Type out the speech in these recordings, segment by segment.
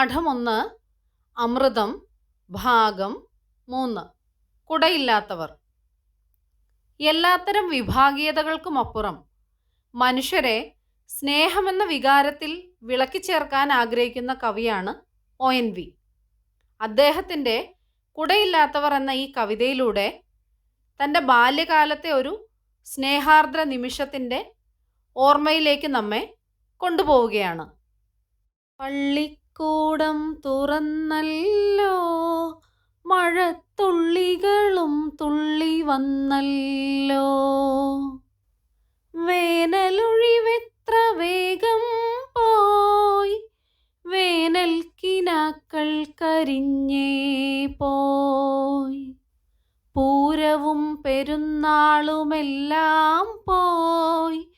പാഠം ഒന്ന് അമൃതം ഭാഗം മൂന്ന്. കുടയില്ലാത്തവർ. എല്ലാത്തരം വിഭാഗീയതകൾക്കുമപ്പുറം മനുഷ്യരെ സ്നേഹമെന്ന വികാരത്തിൽ വിളക്കി ചേർക്കാൻ ആഗ്രഹിക്കുന്ന കവിയാണ് ഒ എൻ വി അദ്ദേഹത്തിന്റെ കുടയില്ലാത്തവർ എന്ന ഈ കവിതയിലൂടെ തന്റെ ബാല്യകാലത്തെ ഒരു സ്നേഹാർദ്ര നിമിഷത്തിന്റെ ഓർമ്മയിലേക്ക് നമ്മെ കൊണ്ടുപോവുകയാണ്. പള്ളിക്കൂടം തുറന്നല്ലോ. മഴത്തുള്ളികളും തുള്ളി വന്നല്ലോ വേനലൊഴിവെത്ര വേഗം പോയി. വേനൽ കിനാക്കൾ കരിഞ്ഞേ പോയി. പൂരവും പെരുന്നാളുമെല്ലാം പോയി.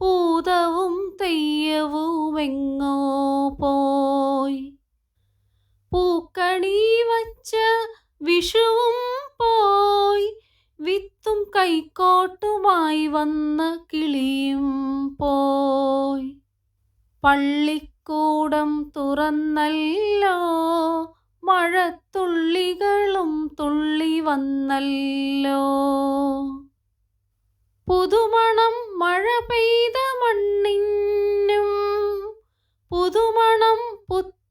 പൂതവും തെയ്യവും എങ്ങോ പോയി. പൂക്കണി വച്ച വിഷുവും പോയി. വിത്തും കൈക്കോട്ടുമായി വന്ന കിളിയും പോയി. പള്ളിക്കൂടം തുറന്നല്ലോ മഴത്തുള്ളികളും തുള്ളി വന്നല്ലോ. പുതുമണം മഴ പെയ്ത മണ്ണിനും പുതുമണം പുത്തനൊടുപ്പിനും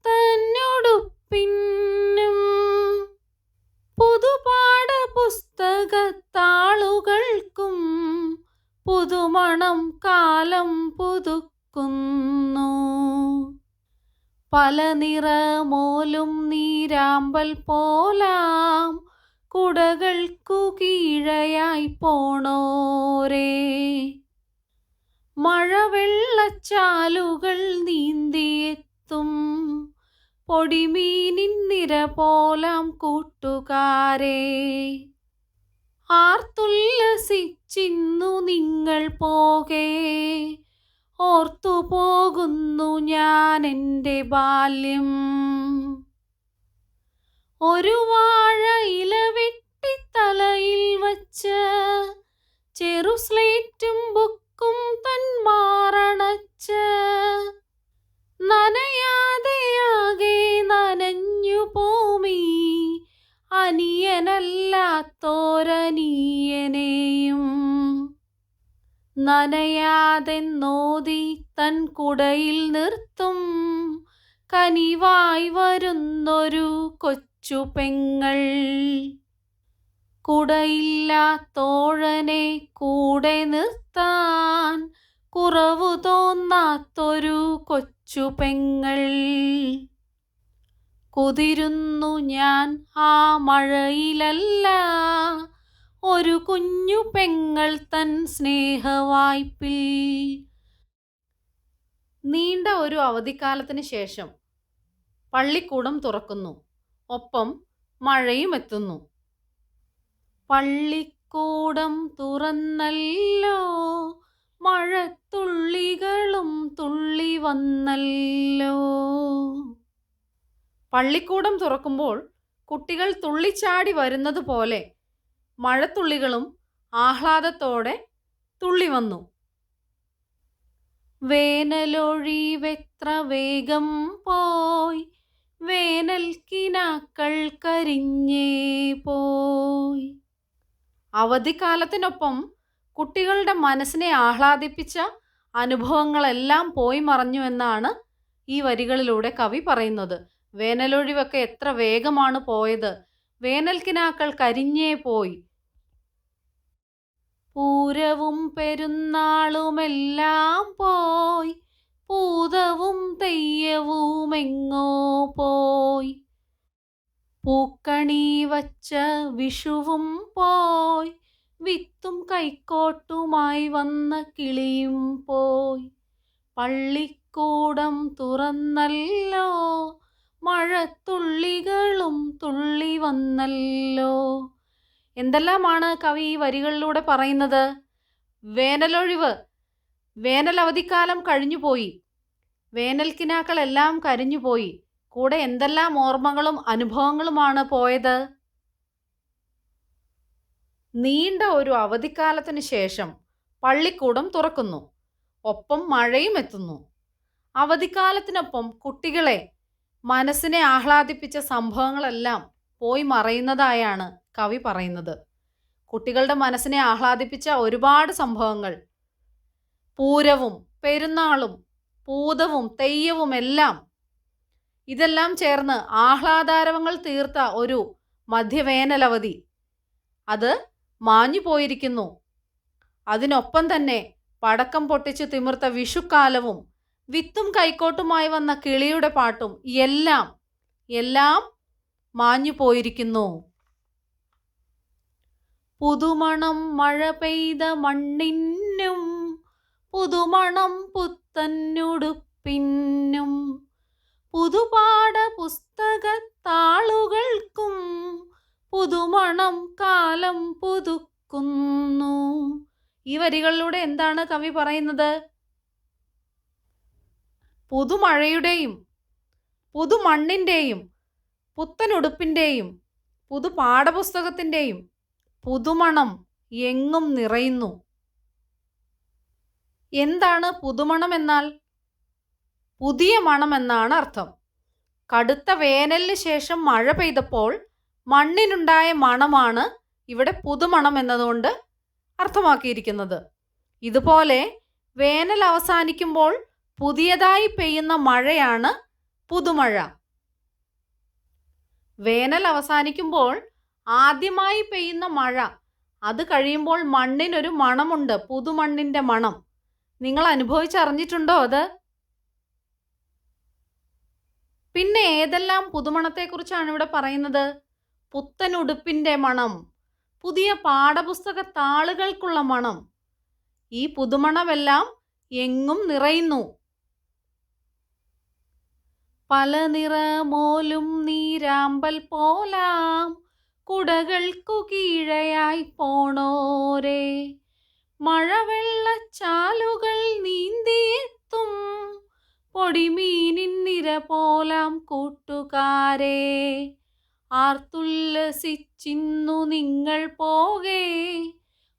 പുതുപാഠ പുസ്തകത്താളുകൾക്കും പുതുമണം കാലം പുതുക്കുന്നു. പല നിറമോലും നീരാമ്പൽ പോലാം. കുടകൾക്കു കീഴയായി പോണോരേ. മഴവെള്ളച്ചാലുകൾ നീന്തിയെത്തും പൊടിമീനിൻ നിര പോലാം കൂട്ടുകാരെ. ആർത്തുല്ലസിച്ചിന്നു നിങ്ങൾ പോകേ. ഓർത്തു പോകുന്നു ഞാൻ എന്റെ ബാല്യം. ഒരു വാഴ ഇല വെട്ടി തലയിൽ വച്ച് ചെറു സ്ലേറ്റും ബുക്കും തൻ മാറണച്ച്. നനയാതെയാകെ നനഞ്ഞു പോമീ നനയാതെ നനയാതെന്നോതി തൻ കുടയിൽ നിർത്തും കനിവായി വരുന്നൊരു കൊച്ചു പെങ്ങൾ. കുടയില്ലാത്തോഴനെ കൂടെ നിർത്താൻ കുറവു തോന്നാത്തൊരു കൊച്ചു പെങ്ങൾ. കുതിരുന്നു ഞാൻ ആ മഴയിലല്ല ഒരു കുഞ്ഞു പെങ്ങൾ തൻ സ്നേഹവായ്പിൽ. നീണ്ട ഒരു അവധിക്കാലത്തിന് ശേഷം പള്ളിക്കൂടം തുറക്കുന്നു. ഒപ്പം മഴയും എത്തുന്നു. പള്ളിക്കൂടം തുറന്നല്ലോ മഴത്തുള്ളികളും തുള്ളി വന്നല്ലോ. പള്ളിക്കൂടം തുറക്കുമ്പോൾ കുട്ടികൾ തുള്ളിച്ചാടി വരുന്നത് പോലെ മഴത്തുള്ളികളും ആഹ്ലാദത്തോടെ തുള്ളി വന്നു. വേനലൊഴിവെത്ര വേഗം പോയി വേനൽക്കിനാക്കൾ കരിഞ്ഞേ പോയി. അവധിക്കാലത്തിനൊപ്പം കുട്ടികളുടെ മനസ്സിനെ ആഹ്ലാദിപ്പിച്ച അനുഭവങ്ങളെല്ലാം പോയി മറഞ്ഞു എന്നാണ് ഈ വരികളിലൂടെ കവി പറയുന്നത്. വേനലൊഴിവൊക്കെ എത്ര വേഗമാണ് പോയത്. വേനൽക്കിനാക്കൾ കരിഞ്ഞേ പോയി. പൂരവും പെരുന്നാളുമെല്ലാം പോയി. പൂതവും തെയ്യവും എങ്ങോ പോയി. പൂക്കണി വച്ച വിഷുവും പോയി. വിത്തും കൈക്കോട്ടുമായി വന്ന കിളിയും പോയി. പള്ളിക്കൂടം തുറന്നല്ലോ. മഴത്തുള്ളികളും തുള്ളി വന്നല്ലോ. എന്തെല്ലാമാണ് കവി ഈ വരികളിലൂടെ പറയുന്നത്? വേനലൊഴിവ്. വേനൽ അവധിക്കാലം കഴിഞ്ഞുപോയി. വേനൽക്കിനാക്കളെല്ലാം കരിഞ്ഞുപോയി. കൂടെ എന്തെല്ലാം ഓർമ്മകളും അനുഭവങ്ങളുമാണ് പോയത്? നീണ്ട ഒരു അവധിക്കാലത്തിന് ശേഷം പള്ളിക്കൂടം തുറക്കുന്നു. ഒപ്പം മഴയും എത്തുന്നു. അവധിക്കാലത്തിനൊപ്പം കുട്ടികളെ മനസ്സിനെ ആഹ്ലാദിപ്പിച്ച സംഭവങ്ങളെല്ലാം പോയി മറയുന്നതായാണ് കവി പറയുന്നത്. കുട്ടികളുടെ മനസ്സിനെ ആഹ്ലാദിപ്പിച്ച ഒരുപാട് സംഭവങ്ങൾ. പൂരവും പെരുന്നാളും പൂതവും തെയ്യവും എല്ലാം. ഇതെല്ലാം ചേർന്ന് ആഹ്ലാദാരവങ്ങൾ തീർത്ത ഒരു മധ്യവേനലവധി. അത് മാഞ്ഞു പോയിരിക്കുന്നു. അതിനൊപ്പം തന്നെ പടക്കം പൊട്ടിച്ച് തിമിർത്ത വിഷുക്കാലവും വിത്തും കൈക്കോട്ടുമായി വന്ന കിളിയുടെ പാട്ടും എല്ലാം എല്ലാം മാഞ്ഞു പോയിരിക്കുന്നു. പുതുമണം മഴ പെയ്ത മണ്ണിനും പുതുമണം പുത്തന്നുടുപ്പിന്നും പുതുപാഠ പുസ്തകത്താളുകൾക്കും പുതുമണം കാലം പുതുക്കുന്നു. ഈ വരികളിലൂടെ എന്താണ് കവി പറയുന്നത്? പുതുമഴയുടെയും പുതുമണ്ണിന്റെയും പുത്തനുടുപ്പിന്റെയും പുതു പാഠപുസ്തകത്തിന്റെയും പുതുമണം എങ്ങും നിറയുന്നു. എന്താണ് പുതുമണം എന്നാൽ? പുതിയ മണം എന്നാണ് അർത്ഥം. കടുത്ത വേനലിന് ശേഷം മഴ പെയ്തപ്പോൾ മണ്ണിനുണ്ടായ മണമാണ് ഇവിടെ പുതുമണം എന്നതുകൊണ്ട് അർത്ഥമാക്കിയിരിക്കുന്നത്. ഇതുപോലെ വേനൽ അവസാനിക്കുമ്പോൾ പുതിയതായി പെയ്യുന്ന മഴയാണ് പുതുമഴ. വേനൽ അവസാനിക്കുമ്പോൾ ആദ്യമായി പെയ്യുന്ന മഴ. അത് കഴിയുമ്പോൾ മണ്ണിനൊരു മണമുണ്ട് പുതുമണ്ണിന്റെ മണം. നിങ്ങൾ അനുഭവിച്ചറിഞ്ഞിട്ടുണ്ടോ അത്? പിന്നെ ഏതെല്ലാം പുതുമണത്തെക്കുറിച്ചാണ് ഇവിടെ പറയുന്നത്? പുത്തൻ ഉടുപ്പിന്റെ മണം പുതിയ പാഠപുസ്തക താളുകൾക്കുള്ള മണം. ഈ പുതുമണമെല്ലാം എങ്ങും നിറയുന്നു. പല നിറമോലും നീരാമ്പൽ പോലാം. കുടകൾക്കു കീഴയായി പോണോരേ. മഴവെള്ളച്ചാലുകൾ നീന്തിയെത്തും പൊടിമീനിൻ നിര പോലാം കൂട്ടുകാരെ. ആർത്തുല്ലസിച്ചിന്നു നിങ്ങൾ പോകേ.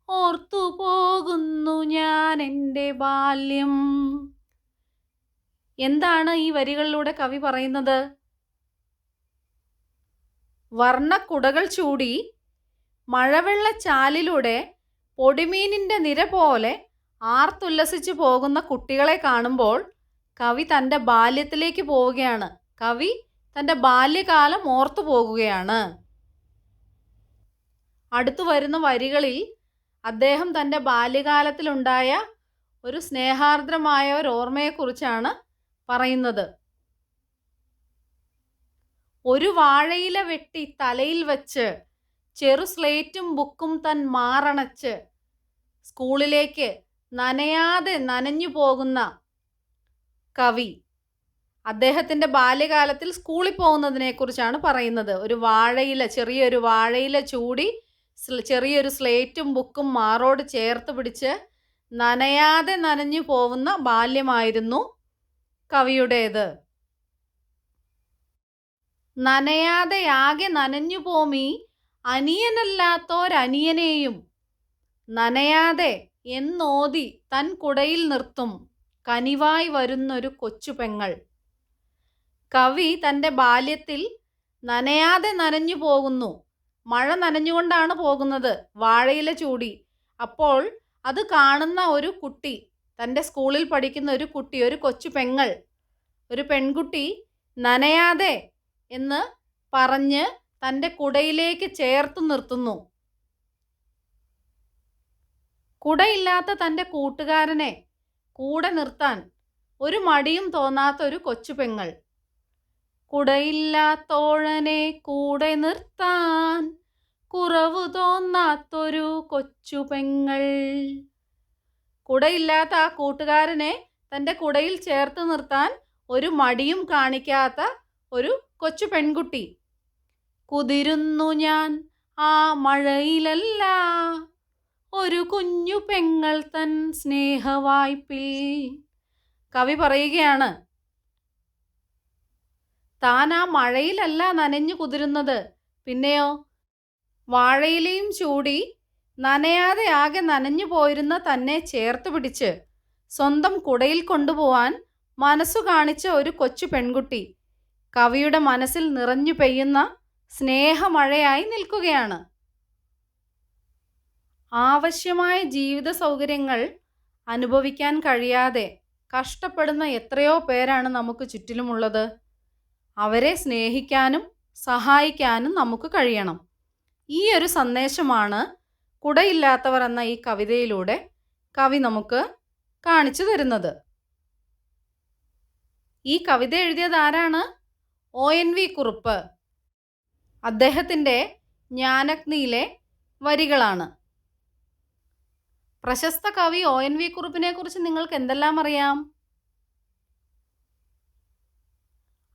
ഓർത്തു പോകുന്നു ഞാൻ എന്റെ ബാല്യം. എന്താണ് ഈ വരികളിലൂടെ കവി പറയുന്നത്? വർണക്കുടകൾ ചൂടി മഴവെള്ളച്ചാലിലൂടെ പൊടിമീനിന്റെ നിര പോലെ ആർത്തുല്ലസിച്ചു പോകുന്ന കുട്ടികളെ കാണുമ്പോൾ കവി തന്റെ ബാല്യത്തിലേക്ക് പോവുകയാണ്. കവി തന്റെ ബാല്യകാലം ഓർത്തു പോകുകയാണ്. അടുത്തു വരുന്ന വരികളിൽ അദ്ദേഹം തന്റെ ബാല്യകാലത്തിലുണ്ടായ ഒരു സ്നേഹാർദ്രമായ ഒരു ഓർമ്മയെക്കുറിച്ചാണ് പറയുന്നത്. ഒരു വാഴയില വെട്ടി തലയിൽ വച്ച് ചെറു സ്ലേറ്റും ബുക്കും തൻ മാറണച്ച് സ്കൂളിലേക്ക് നനയാതെ നനഞ്ഞു പോകുന്ന കവി. അദ്ദേഹത്തിന്റെ ബാല്യകാലത്തിൽ സ്കൂളിൽ പോകുന്നതിനെക്കുറിച്ചാണ് പറയുന്നത്. ഒരു വാഴയില ചെറിയൊരു വാഴയില ചൂടി ചെറിയൊരു സ്ലേറ്റും ബുക്കും മാറോട് ചേർത്ത് പിടിച്ച് നനയാതെ നനഞ്ഞു പോകുന്ന ബാല്യമായിരുന്നു കവിയുടേത്. നനയാതെ ആകെ നനഞ്ഞു പോമി അനിയനല്ലാത്തോരനിയനെയും നനയാതെ എന്നോതി തൻ കുടയിൽ നിർത്തും കനിവായി വരുന്നൊരു കൊച്ചു പെങ്ങൾ കവി തന്റെ ബാല്യത്തിൽ നനയാതെ നനഞ്ഞു പോകുന്നു. മഴ നനഞ്ഞുകൊണ്ടാണ് പോകുന്നത്. വാഴയില ചൂടി. അപ്പോൾ അത് കാണുന്ന ഒരു കുട്ടി തന്റെ സ്കൂളിൽ പഠിക്കുന്ന ഒരു കുട്ടി ഒരു കൊച്ചു പെങ്ങൾ ഒരു പെൺകുട്ടി നനയാതെ എന്ന് പറഞ്ഞ് തന്റെ കുടയിലേക്ക് ചേർത്ത് നിർത്തുന്നു. കുടയില്ലാത്ത തന്റെ കൂട്ടുകാരനെ കൂടെ നിർത്താൻ ഒരു മടിയും തോന്നാത്ത ഒരു കൊച്ചു പെങ്ങൾ. കുടയില്ലാത്തോഴനെ കൂടെ നിർത്താൻ കുറവ് തോന്നാത്തൊരു കൊച്ചു പെങ്ങൾ. കുടയില്ലാത്ത ആ കൂട്ടുകാരനെ തന്റെ കുടയിൽ ചേർത്ത് നിർത്താൻ ഒരു മടിയും കാണിക്കാത്ത ഒരു കൊച്ചു പെൺകുട്ടി. കുതിരുന്നു ഞാൻ ആ മഴയിലല്ല. ഒരു കുഞ്ഞു പെങ്ങൾ തൻ സ്നേഹവായ്പിൽ. കവി പറയുകയാണ് താൻ ആ മഴയിലല്ല നനഞ്ഞു കുതിരുന്നത്. പിന്നെയോ വാഴയിലയും ചൂടി നനയാതെ ആകെ നനഞ്ഞു പോയിരുന്ന തന്നെ ചേർത്ത് പിടിച്ച് സ്വന്തം കുടയിൽ കൊണ്ടുപോവാൻ മനസ്സു കാണിച്ച ഒരു കൊച്ചു പെൺകുട്ടി കവിയുടെ മനസ്സിൽ നിറഞ്ഞു പെയ്യുന്ന സ്നേഹമഴയായി നിൽക്കുകയാണ്. ആവശ്യമായ ജീവിത സൗകര്യങ്ങൾ അനുഭവിക്കാൻ കഴിയാതെ കഷ്ടപ്പെടുന്ന എത്രയോ പേരാണ് നമുക്ക് ചുറ്റിലുമുള്ളത്. അവരെ സ്നേഹിക്കാനും സഹായിക്കാനും നമുക്ക് കഴിയണം. ഈ ഒരു സന്ദേശമാണ് കുടയില്ലാത്തവർ എന്ന ഈ കവിതയിലൂടെ കവി നമുക്ക് കാണിച്ചു തരുന്നത്. ഈ കവിത എഴുതിയത് ആരാണ്? O N V Kurup. അദ്ദേഹത്തിന്റെ ജ്ഞാനഗ്നിയിലെ വരികളാണ്. പ്രശസ്ത കവി ഒ എൻ വി കുറുപ്പിനെ കുറിച്ച് നിങ്ങൾക്ക് എന്തെല്ലാം അറിയാം?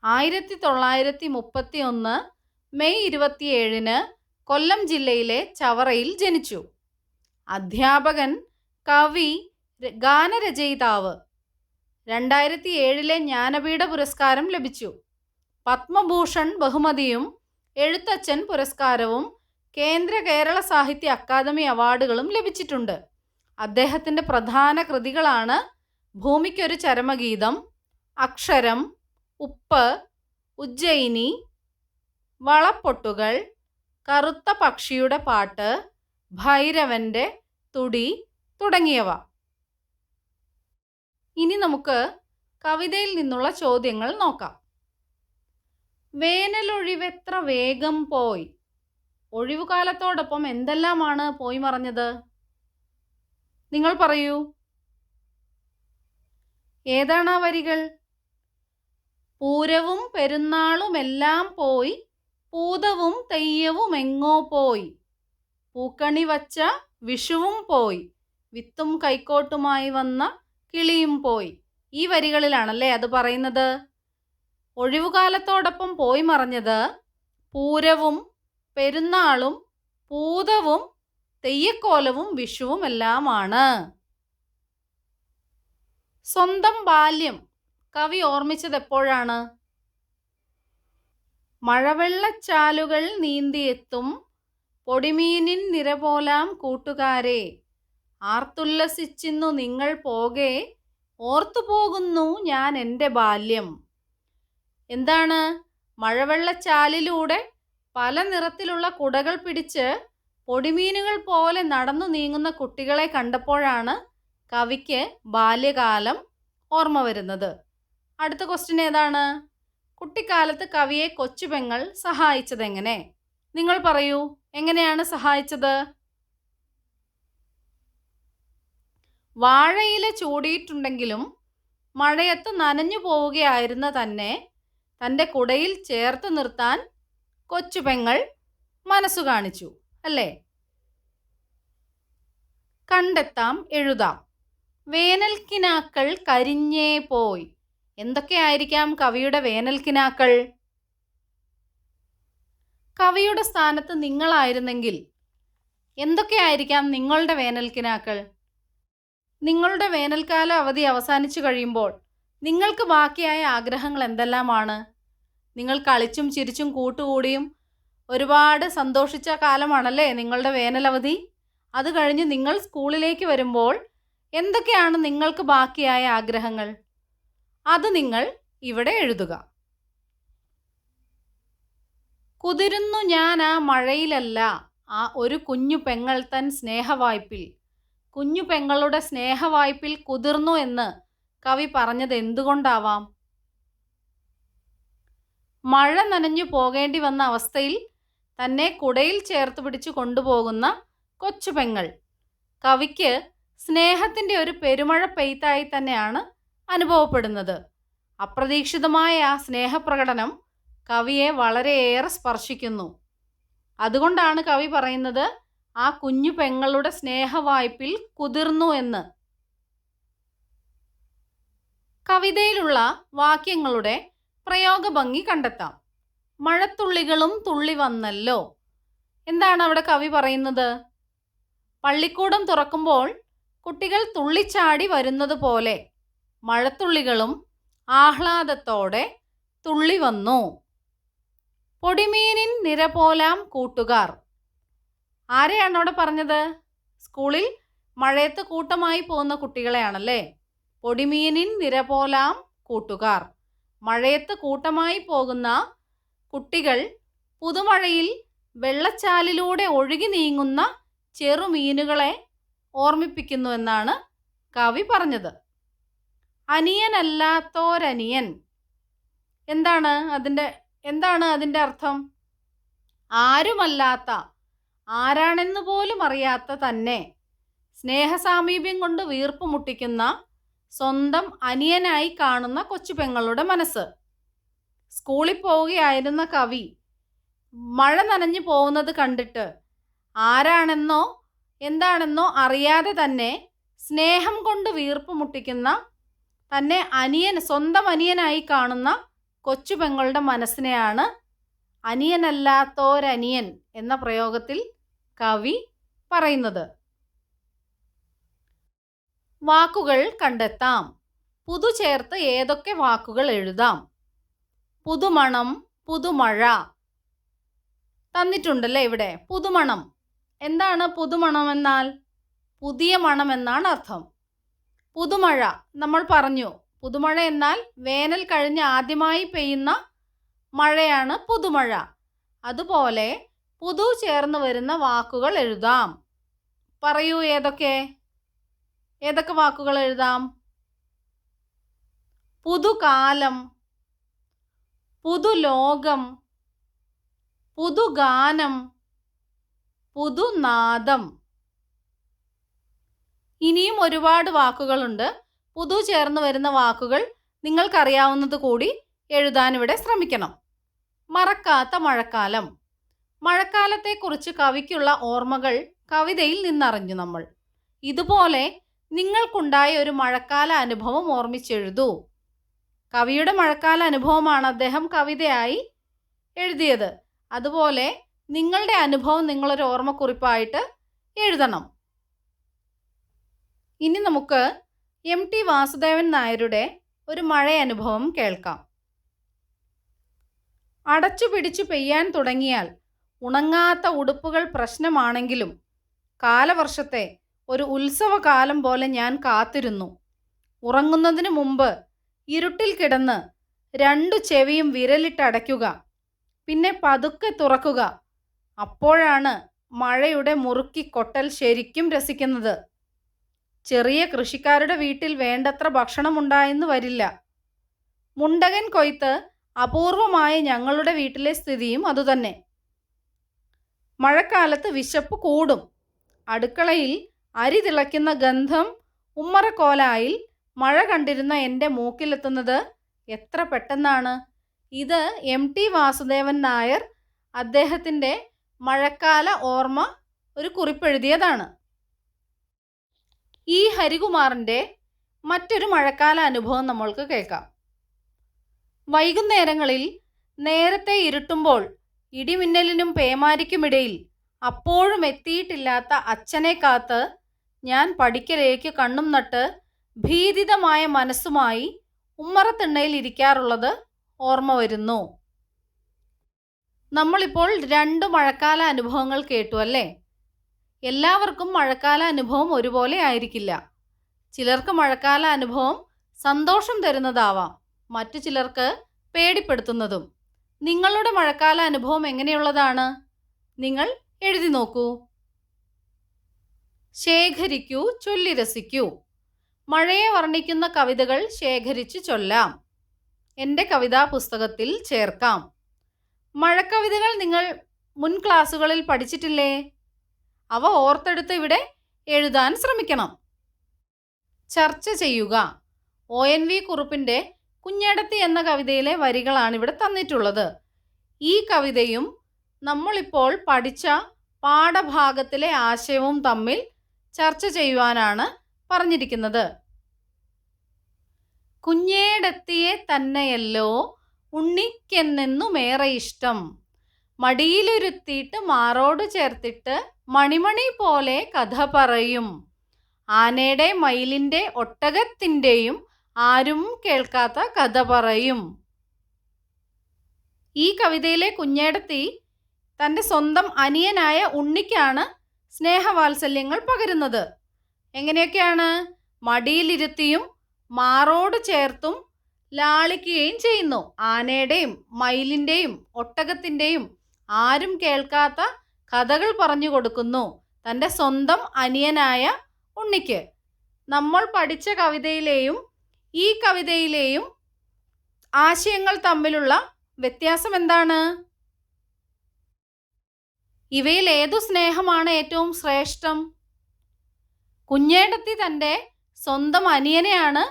ആയിരത്തി തൊള്ളായിരത്തി മുപ്പത്തി ഒന്ന് മെയ് ഇരുപത്തിയേഴിന് കൊല്ലം ജില്ലയിലെ ചവറയിൽ ജനിച്ചു. അധ്യാപകൻ കവി ഗാനരചയിതാവ്. രണ്ടായിരത്തി ഏഴിലെ ജ്ഞാനപീഠ പുരസ്കാരം ലഭിച്ചു. പത്മഭൂഷൺ ബഹുമതിയും എഴുത്തച്ഛൻ പുരസ്കാരവും കേന്ദ്ര കേരള സാഹിത്യ അക്കാദമി അവാർഡുകളും ലഭിച്ചിട്ടുണ്ട്. അദ്ദേഹത്തിന്റെ പ്രധാന കൃതികളാണ് ഭൂമിക്കൊരു ചരമഗീതം അക്ഷരം ഉപ്പ് ഉജ്ജയിനി വളപ്പൊട്ടുകൾ കറുത്ത പക്ഷിയുടെ പാട്ട് ഭൈരവന്റെ തുടി തുടങ്ങിയവ. ഇനി നമുക്ക് കവിതയിൽ നിന്നുള്ള ചോദ്യങ്ങൾ നോക്കാം. വേനലൊഴിവെത്ര വേഗം പോയി? ഒഴിവുകാലത്തോടൊപ്പം എന്തെല്ലാമാണ് പോയി മറഞ്ഞത്? നിങ്ങൾ പറയൂ. ഏതാണ് ആ വരികൾ? പൂരവും പെരുന്നാളും എല്ലാം പോയി പൂതവും തെയ്യവും എങ്ങോ പോയി. പൂക്കണി വച്ച വിഷുവും പോയി വിത്തും കൈക്കോട്ടുമായി വന്ന കിളിയും പോയി. ഈ വരികളിലാണല്ലേ അത് പറയുന്നത്? ഒഴിവുകാലത്തോടൊപ്പം പോയി മറഞ്ഞത് പൂരവും പെരുന്നാളും പൂതവും തെയ്യക്കോലവും വിഷുവും എല്ലാമാണ്. സ്വന്തം ബാല്യം കവി ഓർമ്മിച്ചത് എപ്പോഴാണ്? മഴവെള്ളച്ചാലുകൾ നീന്തിയെത്തും പൊടിമീനിൻ നിരപോലാം കൂട്ടുകാരെ. ആർത്തുല്ലസിച്ചിന്നു നിങ്ങൾ പോകെ ഓർത്തുപോകുന്നു ഞാൻ എന്റെ ബാല്യം. എന്താണ്? മഴവെള്ളച്ചാലിലൂടെ പല നിറത്തിലുള്ള കുടകൾ പിടിച്ച് പൊടിമീനുകൾ പോലെ നടന്നു നീങ്ങുന്ന കുട്ടികളെ കണ്ടപ്പോഴാണ് കവിക്ക് ബാല്യകാലം ഓർമ്മ വരുന്നത്. അടുത്ത ക്വസ്റ്റ്യൻ ഏതാണ്? കുട്ടിക്കാലത്ത് കവിയെ കൊച്ചുപെങ്ങൾ സഹായിച്ചതെങ്ങനെ? നിങ്ങൾ പറയൂ എങ്ങനെയാണ് സഹായിച്ചത്? വാഴയില ചൂടിയിട്ടുണ്ടെങ്കിലും മഴയത്ത് നനഞ്ഞു പോവുകയായിരുന്ന തന്നെ തന്റെ കുടയിൽ ചേർത്ത് നിർത്താൻ കൊച്ചുപെങ്ങൾ മനസ്സു കാണിച്ചു അല്ലേ? കണ്ടെത്താം എഴുതാം. വേനൽക്കിനാക്കൾ കരിഞ്ഞേ പോയി. എന്തൊക്കെയായിരിക്കാം കവിയുടെ വേനൽക്കിനാക്കൾ? കവിയുടെ സ്ഥാനത്ത് നിങ്ങളായിരുന്നെങ്കിൽ എന്തൊക്കെയായിരിക്കാം നിങ്ങളുടെ വേനൽക്കിനാക്കൾ? നിങ്ങളുടെ വേനൽക്കാല അവധി അവസാനിച്ചു കഴിയുമ്പോൾ നിങ്ങൾക്ക് ബാക്കിയായ ആഗ്രഹങ്ങൾ എന്തെല്ലാമാണ്? നിങ്ങൾ കളിച്ചും ചിരിച്ചും കൂട്ടുകൂടിയും ഒരുപാട് സന്തോഷിച്ച കാലമാണല്ലേ നിങ്ങളുടെ വേനലവധി? അത് കഴിഞ്ഞ് നിങ്ങൾ സ്കൂളിലേക്ക് വരുമ്പോൾ എന്തൊക്കെയാണ് നിങ്ങൾക്ക് ബാക്കിയായ ആഗ്രഹങ്ങൾ? അത് നിങ്ങൾ ഇവിടെ എഴുതുക. കുതിരുന്നു ഞാൻ ആ മഴയിലല്ല ആ ഒരു കുഞ്ഞു പെങ്ങൾ തൻ സ്നേഹവായ്പിൽ. കുഞ്ഞു പെങ്ങളുടെ സ്നേഹവായ്പിൽ കുതിർന്നു എന്ന് കവി പറഞ്ഞത് എന്തുകൊണ്ടാവാം? മഴ നനഞ്ഞു പോകേണ്ടി വന്ന അവസ്ഥയിൽ തന്നെ കുടയിൽ ചേർത്ത് പിടിച്ചു കൊണ്ടുപോകുന്ന കൊച്ചു പെങ്ങൾ കവിക്ക് സ്നേഹത്തിന്റെ ഒരു പെരുമഴ പെയ്ത്തായി തന്നെയാണ് അനുഭവപ്പെടുന്നത്. അപ്രതീക്ഷിതമായ ആ സ്നേഹപ്രകടനം കവിയെ വളരെയേറെ സ്പർശിക്കുന്നു. അതുകൊണ്ടാണ് കവി പറയുന്നത് ആ കുഞ്ഞു പെങ്ങളുടെ സ്നേഹവായ്പിൽ കുതിർന്നു എന്ന്. കവിതയിലുള്ള വാക്യങ്ങളുടെ പ്രയോഗഭംഗി കണ്ടെത്താം. മഴത്തുള്ളികളും തുള്ളി വന്നല്ലോ. എന്താണ് അവിടെ കവി പറയുന്നത്? പള്ളിക്കൂടം തുറക്കുമ്പോൾ കുട്ടികൾ തുള്ളിച്ചാടി വരുന്നത് പോലെ മഴത്തുള്ളികളും ആഹ്ലാദത്തോടെ തുള്ളി വന്നു. പൊടിമീനിൻ നിര പോലാം കൂട്ടുകാർ. ആരെയാണ് അവിടെ പറഞ്ഞത്? സ്കൂളിൽ മഴയത്ത് കൂട്ടമായി പോകുന്ന കുട്ടികളെയാണല്ലേ? പൊടിമീനിൻ നിരപോലാം കൂട്ടുകാർ. മഴയത്ത് കൂട്ടമായി പോകുന്ന കുട്ടികൾ പുതുമഴയിൽ വെള്ളച്ചാലിലൂടെ ഒഴുകി നീങ്ങുന്ന ചെറുമീനുകളെ ഓർമ്മിപ്പിക്കുന്നു എന്നാണ് കവി പറഞ്ഞത്. അനിയനല്ലാത്തോരനിയൻ. എന്താണ് അതിന്റെ എന്താണ് അതിന്റെ അർത്ഥം? ആരുമല്ലാത്ത ആരാണെന്ന് പോലും അറിയാത്ത തന്നെ സ്നേഹസാമീപ്യം കൊണ്ട് വീർപ്പ് മുട്ടിക്കുന്ന സ്വന്തം അനിയനായി കാണുന്ന കൊച്ചു പെങ്ങളുടെ മനസ്സ്. സ്കൂളിൽ പോവുകയായിരുന്ന കവി മഴ നനഞ്ഞു പോകുന്നത് കണ്ടിട്ട് ആരാണെന്നോ എന്താണെന്നോ അറിയാതെ തന്നെ സ്നേഹം കൊണ്ട് വീർപ്പ് മുട്ടിക്കുന്ന തന്നെ അനിയൻ സ്വന്തം അനിയനായി കാണുന്ന കൊച്ചു പെങ്ങളുടെ മനസ്സിനെയാണ് അനിയനല്ലാത്തോരനിയൻ എന്ന പ്രയോഗത്തിൽ കവി പറയുന്നത്. വാക്കുകൾ കണ്ടെത്താം. പുതു ചേർത്ത് ഏതൊക്കെ വാക്കുകൾ എഴുതാം? പുതുമണം പുതുമഴ. തന്നിട്ടുണ്ടല്ലേ ഇവിടെ? പുതുമണം. എന്താണ് പുതുമണം എന്നാൽ പുതിയ മണം എന്നാണ് അർത്ഥം. പുതുമഴ. നമ്മൾ പറഞ്ഞു പുതുമഴ എന്നാൽ വേനൽ കഴിഞ്ഞ് ആദ്യമായി പെയ്യുന്ന മഴയാണ് പുതുമഴ. അതുപോലെ പുതു ചേർന്ന് വരുന്ന വാക്കുകൾ എഴുതാം. പറയൂ ഏതൊക്കെ? ഏതൊക്കെ വാക്കുകൾ എഴുതാം? പുതുകാലം പുതുലോകം പുതുഗാനം പുതുനാദം. ഇനിയും ഒരുപാട് വാക്കുകളുണ്ട്. പുതു ചേർന്ന് വരുന്ന വാക്കുകൾ നിങ്ങൾക്കറിയാവുന്നത് കൂടി എഴുതാൻ ഇവിടെ ശ്രമിക്കണം. മറക്കാത്ത മഴക്കാലം. മഴക്കാലത്തെക്കുറിച്ച് കവിക്കുള്ള ഓർമ്മകൾ കവിതയിൽ നിന്നറിഞ്ഞു നമ്മൾ. ഇതുപോലെ നിങ്ങൾക്കുണ്ടായ ഒരു മഴക്കാല അനുഭവം ഓർമ്മിച്ചെഴുതൂ. കവിയുടെ മഴക്കാല അനുഭവമാണ് അദ്ദേഹം കവിതയായി എഴുതിയത്. അതുപോലെ നിങ്ങളുടെ അനുഭവം നിങ്ങളൊരു ഓർമ്മക്കുറിപ്പായിട്ട് എഴുതണം. ഇനി നമുക്ക് എം ടി വാസുദേവൻ നായരുടെ ഒരു മഴ അനുഭവം കേൾക്കാം. അടച്ചു പിടിച്ചു പെയ്യാൻ തുടങ്ങിയാൽ ഉണങ്ങാത്ത ഉടുപ്പുകൾ പ്രശ്നമാണെങ്കിലും കാലവർഷത്തെ ഒരു ഉത്സവകാലം പോലെ ഞാൻ കാത്തിരുന്നു. ഉറങ്ങുന്നതിന് മുമ്പ് ഇരുട്ടിൽ കിടന്ന് രണ്ടു ചെവിയും വിരലിട്ടടയ്ക്കുക പിന്നെ പതുക്കെ തുറക്കുക. അപ്പോഴാണ് മഴയുടെ മുറുക്കി കൊട്ടൽ ശരിക്കും രസിക്കുന്നത്. ചെറിയ കൃഷിക്കാരുടെ വീട്ടിൽ വേണ്ടത്ര ഭക്ഷണമുണ്ടായെന്ന് വരില്ല. മുണ്ടകൻ കൊയ്ത്ത് അപൂർവമായ ഞങ്ങളുടെ വീട്ടിലെ സ്ഥിതിയും അതുതന്നെ. മഴക്കാലത്ത് വിശപ്പ് കൂടും. അടുക്കളയിൽ അരി തിളയ്ക്കുന്ന ഗന്ധം ഉമ്മറക്കോലായിൽ മഴ കണ്ടിരുന്ന എന്റെ മൂക്കിലെത്തുന്നത് എത്ര പെട്ടെന്നാണ്. ഇത് എം ടി വാസുദേവൻ നായർ അദ്ദേഹത്തിന്റെ മഴക്കാല ഓർമ്മ ഒരു കുറിപ്പെഴുതിയതാണ്. ഈ ഹരികുമാറിന്റെ മറ്റൊരു മഴക്കാല അനുഭവം നമ്മൾക്ക് കേൾക്കാം. വൈകുന്നേരങ്ങളിൽ നേരത്തെ ഇരുട്ടുമ്പോൾ ഇടിമിന്നലിനും പേമാരിക്കുമിടയിൽ അപ്പോഴും എത്തിയിട്ടില്ലാത്ത അച്ഛനെ കാത്ത് ഞാൻ പഠിക്കലേക്ക് കണ്ണും നട്ട് ഭീതിതമായ മനസ്സുമായി ഉമ്മറത്തിണ്ണയിൽ ഇരിക്കാറുള്ളത് ഓർമ്മ വരുന്നു. നമ്മളിപ്പോൾ രണ്ട് മഴക്കാല അനുഭവങ്ങൾ കേട്ടു അല്ലേ? എല്ലാവർക്കും മഴക്കാല അനുഭവം ഒരുപോലെ ആയിരിക്കില്ല. ചിലർക്ക് മഴക്കാല അനുഭവം സന്തോഷം തരുന്നതാവാം മറ്റു ചിലർക്ക് പേടിപ്പെടുത്തുന്നതും. നിങ്ങളുടെ മഴക്കാല അനുഭവം എങ്ങനെയുള്ളതാണ്? നിങ്ങൾ എഴുതി നോക്കൂ. ശേഖരിക്കൂ ചൊല്ലി രസിക്കൂ മഴയെ വർണിക്കുന്ന കവിതകൾ ശേഖരിച്ചു ചൊല്ലാം. എന്റെ കവിതാ പുസ്തകത്തിൽ ചേർക്കാം. മഴക്കവിതകൾ നിങ്ങൾ മുൻ ക്ലാസ്സുകളിൽ പഠിച്ചിട്ടില്ലേ? അവ ഓർത്തെടുത്ത് ഇവിടെ എഴുതാൻ ശ്രമിക്കണം. ചർച്ച ചെയ്യുക. ഒ എൻ വി കുറുപ്പിന്റെ കുഞ്ഞേടത്തി എന്ന കവിതയിലെ വരികളാണ് ഇവിടെ തന്നിട്ടുള്ളത്. ഈ കവിതയും നമ്മളിപ്പോൾ പഠിച്ച പാഠഭാഗത്തിലെ ആശയവും തമ്മിൽ ചർച്ച ചെയ്യുവാനാണ് പറഞ്ഞിരിക്കുന്നത്. കുഞ്ഞേടത്തിയെ തന്നെയല്ലോ ഉണ്ണിക്കെന്നെന്നുമേറെ ഇഷ്ടം. മടിയിലുരുത്തിയിട്ട് മാറോട് ചേർത്തിട്ട് മണിമണി പോലെ കഥ പറയും. ആനയുടെ മയിലിന്റെ ഒട്ടകത്തിന്റെയും ആരും കേൾക്കാത്ത കഥ പറയും. ഈ കവിതയിലെ കുഞ്ഞേടത്തി തന്റെ സ്വന്തം അനിയനായ ഉണ്ണിക്കാണ് സ്നേഹവാത്സല്യങ്ങൾ പകരുന്നത്. എങ്ങനെയൊക്കെയാണ്? മടിയിലിരുത്തിയും മാറോട് ചേർത്തും ലാളിക്കുകയും ചെയ്യുന്നു. ആനയുടെയും മയിലിന്റെയും ഒട്ടകത്തിന്റെയും ആരും കേൾക്കാത്ത കഥകൾ പറഞ്ഞു കൊടുക്കുന്നു തന്റെ സ്വന്തം അനിയനായ ഉണ്ണിക്ക്. നമ്മൾ പഠിച്ച കവിതയിലെയും ഈ കവിതയിലെയും ആശയങ്ങൾ തമ്മിലുള്ള വ്യത്യാസം എന്താണ്? ഇവയിൽ ഏതു സ്നേഹമാണ് ഏറ്റവും ശ്രേഷ്ഠം? കുഞ്ഞേടത്തി തന്റെ സ്വന്തം അനിയനെയാണ്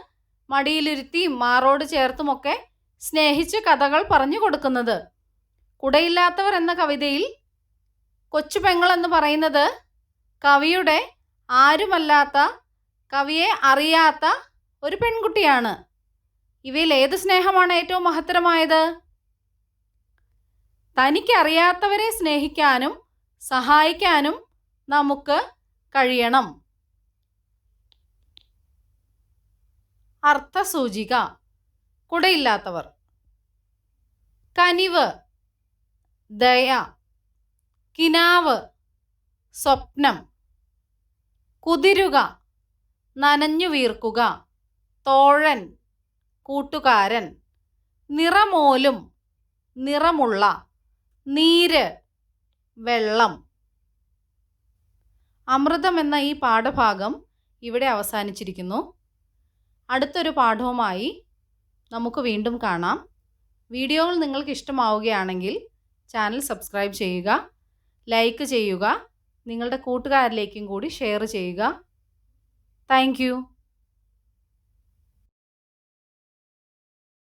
മടിയിലിരുത്തി മാറോട് ചേർത്തുമൊക്കെ സ്നേഹിച്ച് കഥകൾ പറഞ്ഞു കൊടുക്കുന്നത്. കുടയില്ലാത്തവർ എന്ന കവിതയിൽ കൊച്ചു പെങ്ങൾ എന്ന് പറയുന്നത് കവിയുടെ ആരുമല്ലാത്ത കവിയെ അറിയാത്ത ഒരു പെൺകുട്ടിയാണ്. ഇവയിൽ ഏത് സ്നേഹമാണ് ഏറ്റവും മഹത്തരമായത്? തനിക്കറിയാത്തവരെ സ്നേഹിക്കാനും സഹായിക്കാനും നമുക്ക് കഴിയണം. അർത്ഥസൂചിക. കുടയില്ലാത്തവർ. കനിവ്. ദയ. കിനാവ്. സ്വപ്നം. കുതിരുക. നനഞ്ഞു വീർക്കുക. തോഴൻ. കൂട്ടുകാരൻ. നിറമോലും നിറമുള്ള. നീര്. വെള്ളം. അമൃതം എന്ന ഈ പാഠഭാഗം ഇവിടെ അവസാനിച്ചിരിക്കുന്നു. അടുത്തൊരു പാഠവുമായി നമുക്ക് വീണ്ടും കാണാം. വീഡിയോകൾ നിങ്ങൾക്ക് ഇഷ്ടമാവുകയാണെങ്കിൽ ചാനൽ സബ്സ്ക്രൈബ് ചെയ്യുക ലൈക്ക് ചെയ്യുക നിങ്ങളുടെ കൂട്ടുകാരിലേക്കും കൂടി ഷെയർ ചെയ്യുക. താങ്ക്